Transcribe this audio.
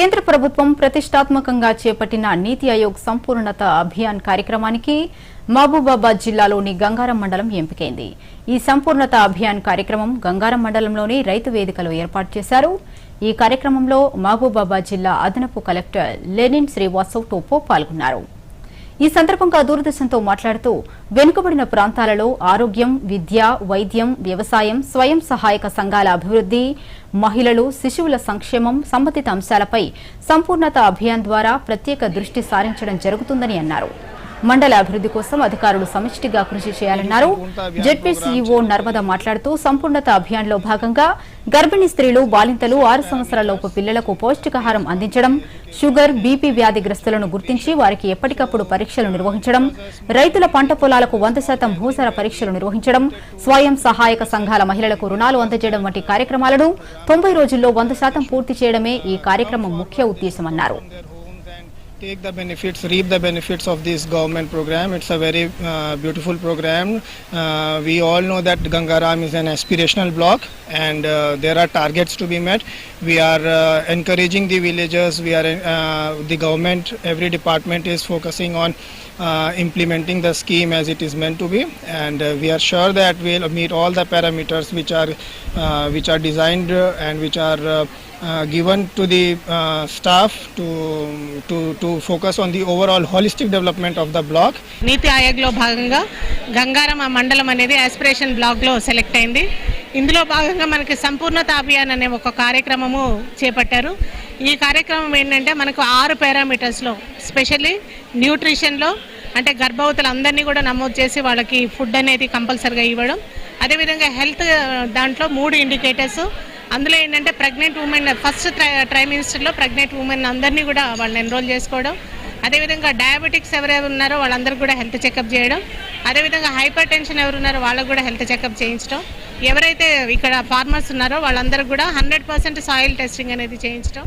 కేంద్ర ప్రభుత్వం ప్రతిష్టాత్మకంగా చేపట్టిన నీతి ఆయోగ్ సంపూర్ణత అభియాన్ కార్యక్రమానికి మహబూబాబాద్ జిల్లాలోని గంగారం మండలం ఎంపికైంది. ఈ సంపూర్ణత అభియాన్ కార్యక్రమం గంగారం మండలంలోని రైతు వేదికలో ఏర్పాటు చేశారు. ఈ కార్యక్రమంలో మహబూబాబాద్ జిల్లా అదనపు కలెక్టర్ లెనిన్ శ్రీవాస్తవ్ టోపో పాల్గొన్నారు. ఈ సందర్భంగా దూరదర్శన్తో మాట్లాడుతూ వెనుకబడిన ప్రాంతాలలో ఆరోగ్యం విద్య వైద్యం వ్యవసాయం స్వయం సహాయక సంఘాల అభివృద్ది మహిళలు శిశువుల సంక్షేమం సంబంధిత అంశాలపై సంపూర్ణత అభియాన్ ద్వారా ప్రత్యేక దృష్టి సారించడం జరుగుతుందని అన్నారు. మండల అభివృద్ది కోసం అధికారులు సమిష్టిగా కృషి చేయాలన్నారు. జెడ్పీసీఈఓ నర్మద మాట్లాడుతూ సంపూర్ణత అభియాన్లో భాగంగా గర్భిణీ స్త్రీలు బాలింతలు ఆరు సంవత్సరాలలోపు పిల్లలకు పౌష్టికాహారం అందించడం షుగర్ బీపీ వ్యాధిగ్రస్తులను గుర్తించి వారికి ఎప్పటికప్పుడు పరీక్షలు నిర్వహించడం రైతుల పంట పొలాలకు వంద శాతం భూసార పరీక్షలు నిర్వహించడం స్వయం సహాయక సంఘాల మహిళలకు రుణాలు అందజేయడం వంటి కార్యక్రమాలను తొంభై రోజుల్లో వంద శాతం పూర్తి చేయడమే ఈ కార్యక్రమం ముఖ్య ఉద్దేశమన్నారు. Take the benefits, reap the benefits of this government program. It's a very uh, beautiful program. Uh, we all know that Gangaram is an aspirational block and uh, there are targets to be met. We are uh, encouraging the villagers, we are uh, the government, every department is focusing on uh, implementing the scheme as it is meant to be and we are sure that we'll meet all the parameters which are which are designed and which are given to the staff to, to to focus on the overall holistic development of the block. నీతి ఆయోగ్లో భాగంగా గంగారం ఆ మండలం అనేది aspiration బ్లాక్లో select అయింది ఇందులో భాగంగా మనకి సంపూర్ణత అభియాన్ అనే ఒక కార్యక్రమము చేపట్టారు ఈ కార్యక్రమం ఏంటంటే మనకు ఆరు పారామీటర్స్లో స్పెషల్లీ న్యూట్రిషన్లో అంటే గర్భవతులందరినీ కూడా నమోదు చేసి వాళ్ళకి ఫుడ్ అనేది కంపల్సరిగా ఇవ్వడం అదేవిధంగా హెల్త్ దాంట్లో మూడు ఇండికేటర్స్ అందులో ఏంటంటే ప్రెగ్నెంట్ ఉమెన్ ఫస్ట్ ట్రై మినిస్టర్లో ప్రెగ్నెంట్ ఉమెన్ అందరినీ కూడా వాళ్ళని ఎన్రోల్ చేసుకోవడం. అదేవిధంగా డయాబెటిక్స్ ఎవరెవరు ఉన్నారో వాళ్ళందరికీ కూడా హెల్త్ చెకప్ చేయడం. అదేవిధంగా హైపర్ టెన్షన్ ఎవరు ఉన్నారో వాళ్ళకు కూడా హెల్త్ చెకప్ చేయించడం. ఎవరైతే ఇక్కడ ఫార్మర్స్ ఉన్నారో వాళ్ళందరూ కూడా హండ్రెడ్ పర్సెంట్ సాయిల్ టెస్టింగ్ అనేది చేయించడం.